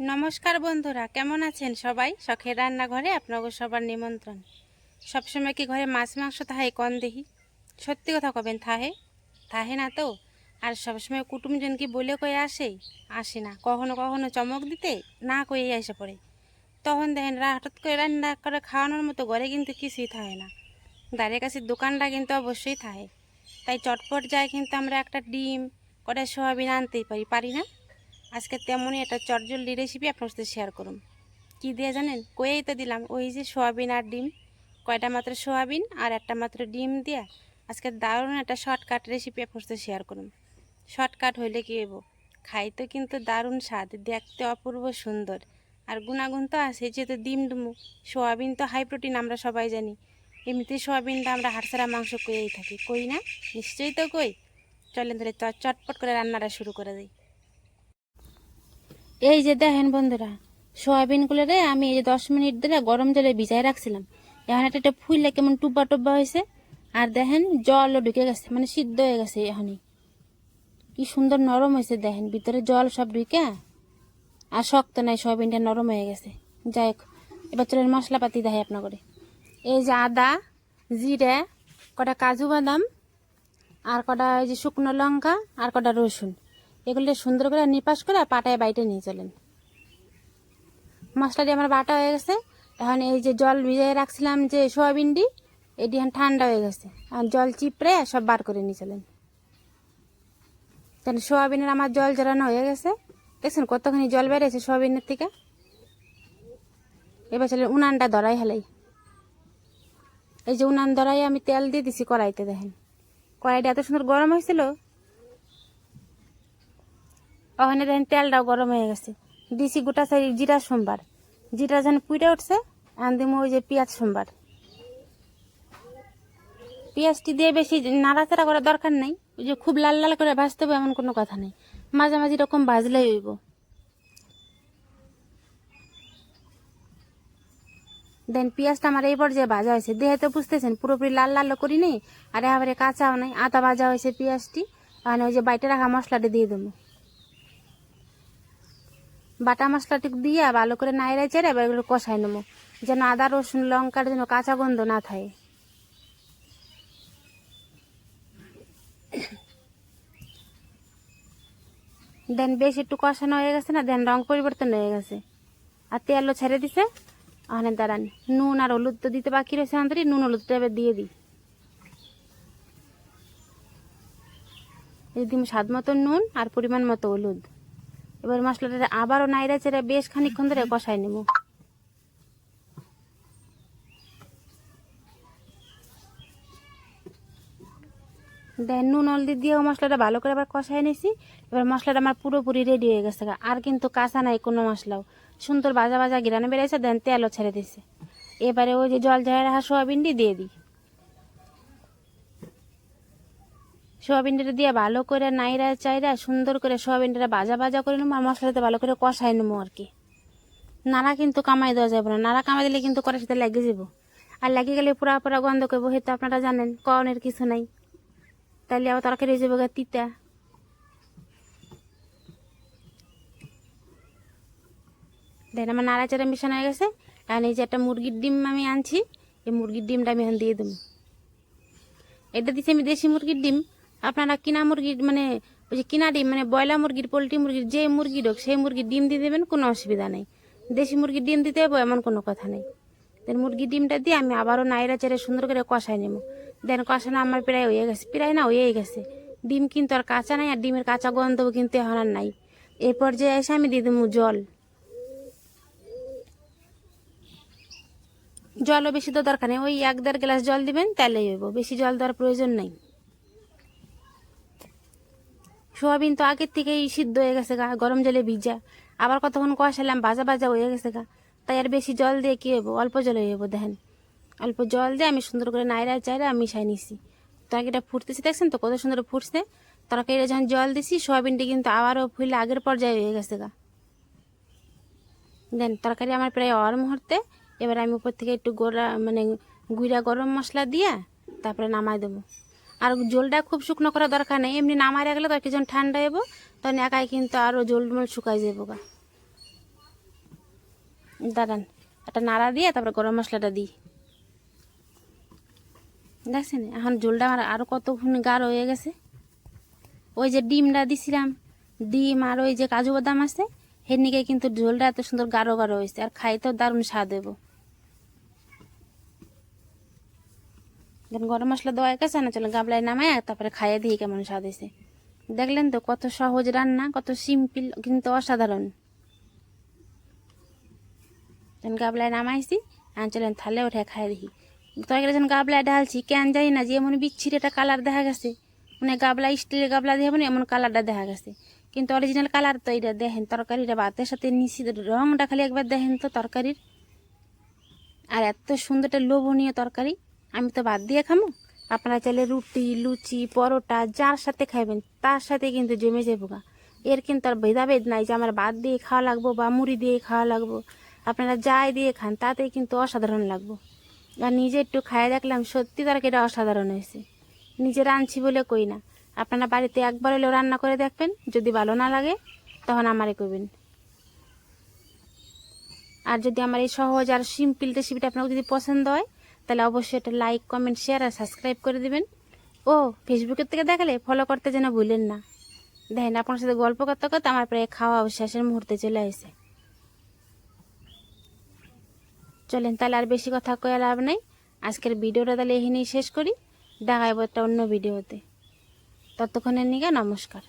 নমস্কার বন্ধুরা, কেমন আছেন সবাই? শখের রান্নাঘরে আপনাকে সবার নিমন্ত্রণ। সবসময় কি ঘরে মাছ, মাংস থাহে কন দেখি সত্যি কথা কবেন, থাহে? থাহে না তো? আর সবসময় কুটুমজন কি বলে কয়ে আসে? আসে না। কখনো কখনো চমক দিতে না কয়ে এসে পড়ে। তখন দেখেন রা হঠাৎ করে রান্না করে খাওয়ানোর মতো ঘরে কিন্তু কিছুই থাকে না। দাঁড়িয়ে কাছে দোকানটা কিন্তু অবশ্যই থাকে তাই চটপট যায় কিন্তু আমরা একটা ডিম, কটা সোয়াবিন আনতেই পারি পারি না? আজকে তেমনই একটা চটজলদি রেসিপি আপনার সাথে শেয়ার করুন। কি দিয়ে জানেন? কয়েই তো দিলাম, ওই যে সোয়াবিন আর ডিম। কয়টা মাত্র সোয়াবিন আর একটা মাত্র ডিম দিয়ে আজকে দারুণ একটা শর্টকাট রেসিপি আপনার সাথে শেয়ার করুন। শর্টকাট হইলে কি হইব? খাইতে কিন্তু দারুণ স্বাদ, দেখতে অপূর্ব সুন্দর। আর গুণাগুণ তো আছে, যেহেতু ডিম ডুমু, সোয়াবিন তো হাই প্রোটিন আমরা সবাই জানি। এমনিতে সোয়াবিনটা আমরা হাড়সারা মাংস কইয়েই থাকি। কই না? নিশ্চয়ই তো কই। চলেন তাহলে চটপট করে রান্নাটা শুরু করে দিই। এই যে দেখেন বন্ধুরা সোয়াবিনগুলো রে আমি এই যে দশ মিনিট ধরে গরম জলে ভিজাই রাখছিলাম। এখন একটা একটা ফুললে কেমন টুবা টুবা হয়েছে। আর দেখেন জলও ঢুকে গেছে মানে সিদ্ধ হয়ে গেছে এখনই। কি সুন্দর নরম হয়েছে দেখেন, ভিতরে জল সব ঢুকে। আর শক্ত নাই, সোয়াবিনটা নরম হয়ে গেছে। যাই হোক, এবার চলেন মশলাপাতি দেখে আপনার করে এই যে আদা, জিরে, কটা কাজু বাদাম, আর কটা ওই যে শুকনো লঙ্কা, আর কটা রসুন। এগুলো সুন্দর করে নিপাস করে পাটায় বাইটে নিয়ে চলেন। মশলাটি আমার বাটা হয়ে গেছে। এখন এই যে জল ভিজিয়ে রাখছিলাম যে সোয়াবিনটি এটি এখন ঠান্ডা হয়ে গেছে। আর জল চিপড়ে সব বার করে নিয়ে চলেন। কেন সোয়াবিনের আমার জল জড়ানো হয়ে গেছে। দেখছেন কতখানি জল বেড়েছে সোয়াবিনের থেকে? এবার চলেন উনানটা ধরাই হেলাই। এই যে উনান ধরাই আমি তেল দিয়ে দিছি কড়াইতে দেখেন। কড়াইটা এত সুন্দর গরম হয়েছিল ওখানে দেখেন তেলটাও গরম হয়ে গেছে। দিছি গোটা সাই জিরা সোমবার। জিরা যেন পুইটা উঠছে আর দিমু ওই যে পেঁয়াজ সোমবার। পেঁয়াজটি দিয়ে বেশি নাড়াচাড়া করার দরকার নেই। ওই যে খুব লাল লাল করে ভাজতে হবে এমন কোনো কথা নেই। মাঝামাঝি রকম ভাজলেই হইব। দেন পেঁয়াজটা আমার এই পর্যায়ে ভাজা হয়েছে। দেহে তো বুঝতেছেন, পুরোপুরি লাল লাল করি নি আর এবারে কাঁচাও নাই আতা ভাজা হয়েছে পেঁয়াজটি। আর ওই যে বাইটে রাখা মশলাটা দিয়ে দেবো। বাটা মশলাটি দিয়ে ভালো করে নাইড়ে চেড়ে এবার এগুলো কষাই নেব। যেন আদা, রসুন, লঙ্কার যেন কাঁচা গন্ধ না থাকে। দেন বেশ একটু কষানো হয়ে গেছে না, দেন রং পরিবর্তন হয়ে গেছে। আর তেলও ছেড়ে দিছে। ওখানে দাঁড়ান, নুন আর হলুদ তো দিতে বাকি রয়েছে আন্তরি নুন হলুদটা এবার দিয়ে দিই। দিম স্বাদ মতো নুন আর পরিমাণ মতো হলুদ। এবার মশলাটা আবারও নাইড়া চেড়ে বেশ খানিকক্ষণ ধরে কষাই নেব। দেন নুন হলদি দিয়েও মশলাটা ভালো করে আবার কষাই নিয়েছি এবার মশলাটা আমার পুরোপুরি রেডি হয়ে গেছে আর কিন্তু কাঁচা নাই কোনো মশলাও। সুন্দর বাজা ভাজা গিরানো বেড়েছে দেন তেলও ছেড়ে দিছে। এবারে ওই যে জল ঝাড়া সোয়াবিনটি দিয়ে দিই। সোয়াবিনটা দিয়ে ভালো করে নাইরা চাইরা সুন্দর করে সোয়াবিনটা ভাজা ভাজা করে নেব, আর মশলাতে ভালো করে কষাই নেব আর কি। নাড়া কিন্তু কামাই দেওয়া যাবে না। নাড়া কামাই দিলে কিন্তু কড়ার সাথে লেগে যাব। আর লেগে গেলে পুরা পুরা গন্ধ করব হয়তো আপনারা জানেন কনের কিছু নাই। তাহলে আবার তরকারি যাবে গা তিতা। দেন আমার নাড়াচাড়া মিশানো হয়ে গেছে। আর এই যে একটা মুরগির ডিম আমি আনছি, এই মুরগির ডিমটা আমি এখন দিয়ে দেবো। এটা দিচ্ছি আমি দেশি মুরগির ডিম। আপনারা কিনা মুরগির মানে ওই যে কিনা ডিম মানে ব্রয়লার মুরগির, পোলট্রি মুরগির, যে মুরগি হোক সেই মুরগির ডিম দিয়ে দেবেন, কোনো অসুবিধা নেই। দেশি মুরগির ডিম দিতে হবে, এমন কোনো কথা নেই। দেন মুরগির ডিমটা দিয়ে আমি আবারও নাইরা চেড়ে সুন্দর করে কষাই নেব। দেন কষানো আমার প্রায় হয়ে গেছে, প্রায় না হয়েই গেছে। ডিম কিন্তু আর কাঁচা নাই, আর ডিমের কাঁচা গন্ধও কিন্তু এখন আর নাই। এই পর্যায়ে এসে আমি দিয়ে দেবো জল। জলও বেশি তো দরকার নেই, ওই এক দেড় গ্লাস জল দিবেন তাহলেই হইব। বেশি জল দেওয়ার প্রয়োজন নেই। সোয়াবিন তো আগের থেকেই সিদ্ধ হয়ে গেছে গা, গরম জলে ভিজা। আবার কতক্ষণ কষালাম ভাজা ভাজা হয়ে গেছে গা। তাই আর বেশি জল দিয়ে কী হইব? অল্প জলে হইব দেখেন। অল্প জল দিয়ে আমি সুন্দর করে নাইরা চাইরা মিশাই নিছি। তরকারিটা ফুটতেছে, দেখছেন তো কত সুন্দর ফুটছে? তরকারিটা যখন জল দিছি, সোয়াবিনটি কিন্তু আবারও ফুলে আগের পর্যায়ে হয়ে গেছে গা। দেন তরকারি আমার প্রায় অর মুহূর্তে, এবার আমি উপর থেকে একটু গোড়া মানে গুঁড়া গরম মশলা দিয়ে তারপরে নামাই দেবো। আর জলটা খুব শুকনো করা দরকার নেই। এমনি নামাই রাখলে তরকারি যখন ঠান্ডা হব তখন একাই কিন্তু আরও জল মল শুকাই যাব গা। দাঁড়ান, একটা নাড়া দিয়ে তারপরে গরম মশলাটা দিই। দেখছেন? এখন ঝোলটা আমার আরও কতক্ষণ গাঢ় হয়ে গেছে। ওই যে ডিমটা দিছিলাম, ডিম আর ওই যে কাজু বাদাম আছে এর নিকে কিন্তু ঝোলটা এত সুন্দর গাঢ় গাঢ় হয়েছে, আর খাইতেও দারুণ স্বাদ হইব। যখন গরম মশলা দেওয়া গেছে, না চলো গাবলায় নামায় তারপরে খাইয়ে দিই কেমন স্বাদ হয়েছে। দেখলেন তো কত সহজ রান্না, কত সিম্পল কিন্তু অসাধারণ। যখন গাবলায় নামাইছি, আর চলেন থালে উঠে খাই দেখি তরকারি যখন গাবলায় ঢালছি, কেন যাই না যে এমন বিচ্ছিরি একটা কালার দেখা গেছে। মানে গাবলা স্টিলের গাবলা দিয়ে মানে এমন কালারটা দেখা গেছে। কিন্তু অরিজিনাল কালার তো এটা দেখেন, তরকারিটা ভাতের সাথে নিচি রংটা খালি একবার দেখেন তো তরকারির। আর এত সুন্দর একটা লোভনীয় তরকারি। আমি তো বাদ দিয়ে খামো। আপনারা চাইলে রুটি, লুচি, পরোটা, যার সাথে খাইবেন, তার সাথে কিন্তু জমে যাব গা। এর কিন্তু আর ভেদাভেদ নাই যে আমার ভাত দিয়ে খাওয়া লাগবো বা মুড়ি দিয়ে খাওয়া লাগবো। আপনারা যাই দিয়ে খান, তাতেই কিন্তু অসাধারণ লাগবো। আর নিজে একটু খাইয়ে দেখলাম, সত্যি তরকারিটা অসাধারণ হয়েছে। নিজে রাঁধছি বলে কই না। আপনারা বাড়িতে একবার হলেও রান্না করে দেখবেন, যদি ভালো না লাগে, তখন আমারে করবেন আর যদি আমার এই সহজ আর সিম্পল রেসিপিটা আপনার যদি পছন্দ হয় তাহলে অবশ্যই একটা লাইক কমেন্ট শেয়ার আর সাবস্ক্রাইব করে দিবেন। ও ফেসবুকের থেকে দেখালে ফলো করতে যেন ভুলেন না। দেখেন, আপনার সাথে গল্প করতে করতে আমার প্রায় খাওয়া শেষের মুহূর্তে চলে আসে। চলেন, তাহলে আর বেশি কথা কয়ে লাভ নাই। আজকের ভিডিওটা তাহলে এখানেই শেষ করি। দেখাবো একটা অন্য ভিডিওতে। ততক্ষণের নিগে নমস্কার।